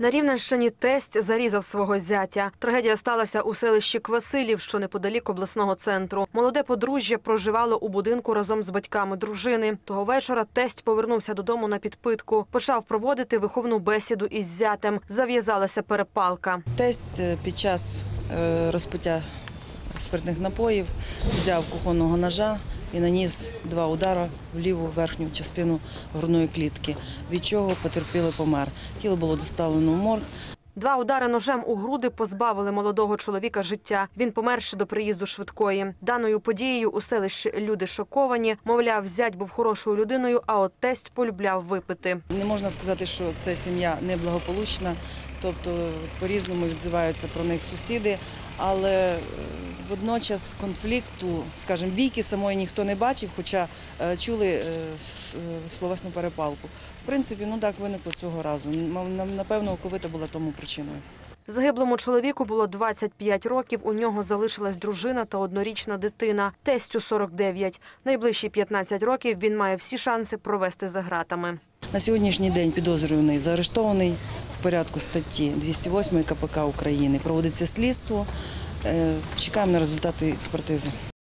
На Рівненщині тесть зарізав свого зятя. Трагедія сталася у селищі Квасилів, що неподалік обласного центру. Молоде подружжя проживало у будинку разом з батьками дружини. Того вечора тесть повернувся додому на підпитку. Почав проводити виховну бесіду із зятем. Зав'язалася перепалка. Тесть е, під час е, розпиття спиртних напоїв взяв кухонного ножа і наніс два удари в ліву верхню частину грудної клітки, від чого потерпілий помер. Тіло було доставлено в морг. Два удари ножем у груди позбавили молодого чоловіка життя. Він помер ще до приїзду швидкої. Даною подією у селищі люди шоковані. Мовляв, зять був хорошою людиною, а от тесть полюбляв випити. Не можна сказати, що це сім'я неблагополучна, тобто по-різному відзиваються про них сусіди, але е, водночас конфлікту, скажімо, бійки самої ніхто не бачив, хоча е, чули е, е, словесну перепалку. В принципі, ну так виникло цього разу. Напевно, оковита була тому причиною. Загиблому чоловіку було 25 років. У нього залишилась дружина та однорічна дитина. Тестю 49. Найближчі 15 років він має всі шанси провести за ґратами. На сьогоднішній день підозрюваний заарештований в порядку статті 208 КПК України. Проводиться слідство. Е, Чекаємо на результати експертизи.